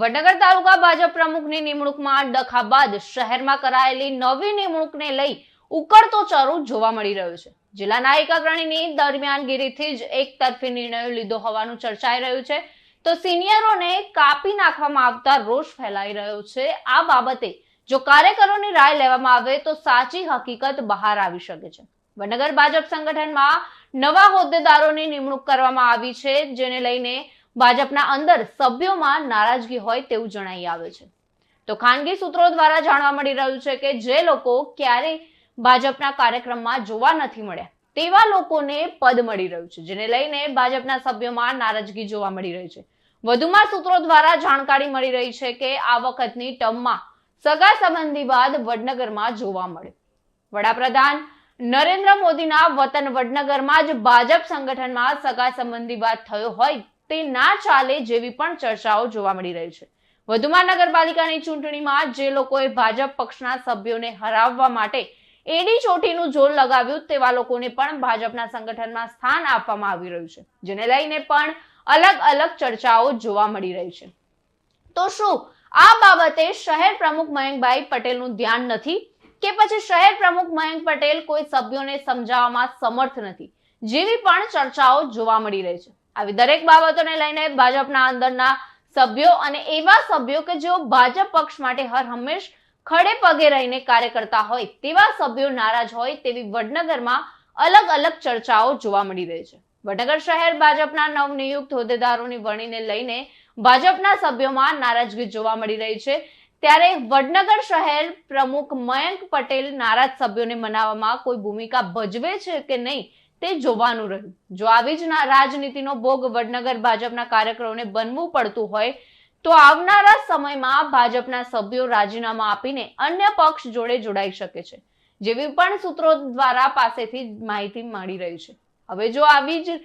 વડનગર તાલુકા ભાજપ પ્રમુખની નિમણૂકમાં ડખા બાદ શહેરમાં કરાયેલી નવી નિમણૂકને લઈ ઉકળતો ચરો જોવા મળી રહ્યો છે. જિલ્લા ન્યાયિક અગ્રણીની દરમિયાનગીરીથી જ એક તરફી નિર્ણયો લીધો હોવાનું ચર્ચાઈ રહ્યું છે. તો સિનિયરોને કાપી નાખવામાં આવતા રોષ ફેલાઈ રહ્યો છે. આ બાબતે જો કાર્યકરોની રાય લેવામાં આવે તો સાચી હકીકત બહાર આવી શકે છે. વડનગર ભાજપ સંગઠનમાં નવા હોદ્દેદારોની નિમણૂક કરવામાં આવી છે, જેને લઈને ભાજપના અંદર સભ્યોમાં નારાજગી હોય તેવું જણાઈ આવે છે. તો ખાનગી સૂત્રો દ્વારા જાણવા મળી રહ્યું છે કે જે લોકો ક્યારેય ભાજપના કાર્યક્રમમાં જોવા નથી મળ્યા, તેવા લોકોને પદ મળી રહ્યું છે, જેને લઈને ભાજપના સભ્યોમાં નારાજગી જોવા મળી રહી છે. વધુમાં સૂત્રો દ્વારા જાણકારી મળી રહી છે કે આ વખતની ટર્મમાં સગા સંબંધી બાદ વડનગરમાં જોવા મળે વડાપ્રધાન નરેન્દ્ર મોદીના વતન વડનગરમાં જ ભાજપ સંગઠનમાં સગા સંબંધી બાદ થયો હોય તે ના ચાલે જેવી પણ ચર્ચાઓ જોવા મળી રહી છે. વધુમાં નગરપાલિકાની ચૂંટણીમાં જે લોકોએ ભાજપ પક્ષના સભ્યોને હરાવવા માટે એડી ચોટીનું જોર લગાવ્યું તેવા લોકોને પણ ભાજપના સંગઠનમાં સ્થાન આપવામાં આવી રહ્યું છે, જેને લઈને પણ અલગ અલગ ચર્ચાઓ જોવા મળી રહી છે. તો શું આ બાબતે શહેર પ્રમુખ મયંકભાઈ પટેલનું ધ્યાન નથી? કે પછી શહેર પ્રમુખ મયંક પટેલ કોઈ સભ્યોને સમજાવવામાં સમર્થ નથી? જેવી પણ ચર્ચાઓ જોવા મળી રહી છે. આવી દરેક બાબતોને લઈને ભાજપના અંદરના સભ્યો અને એવા સભ્યો કે જેઓ ભાજપ પક્ષ માટે હર હંમેશ ખડે પગે રહીને કાર્ય કરતા હોય, તેવા સભ્યો નારાજ હોય તેવી વડનગરમાં અલગ અલગ ચર્ચાઓ જોવા મળી રહી છે. વડનગર શહેર ભાજપના નવનિયુક્ત હોદ્દેદારોની વરણીને લઈને ભાજપના સભ્યોમાં નારાજગી જોવા મળી રહી છે. ત્યારે વડનગર શહેર પ્રમુખ મયંક પટેલ નારાજ સભ્યોને મનાવવામાં કોઈ ભૂમિકા ભજવે છે કે નહીં તે જોવાનું રહ્યું. જો આવી જ રાજનીતિનો ભોગ વડનગર ભાજપના કાર્યકરોને બનવું પડતું હોય, તો આવનારા સમયમાં ભાજપના સભ્યો રાજીનામા આપીને અન્ય પક્ષ જોડે જોડાઈ શકે છે. જેવી પણ સૂત્રો દ્વારા પાસેથી માહિતી મળી રહી છે. હવે જો આવી જ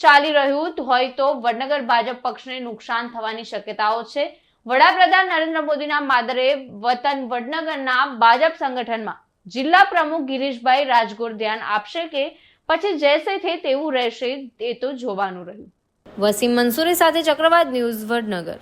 ચાલી રહ્યું હોય તો વડનગર ભાજપ પક્ષને નુકસાન થવાની શક્યતાઓ છે. વડાપ્રધાન નરેન્દ્ર મોદીના માદરે વતન વડનગરના ભાજપ સંગઠનમાં જિલ્લા પ્રમુખ ગિરીશભાઈ રાજગોર ધ્યાન આપશે કે પછી જૈસે થે તેવું રહેશે, એ તો જોવાનું રહ્યું. વસીમ મંસૂરી સાથે ચક્રવાત ન્યૂઝ વડનગર.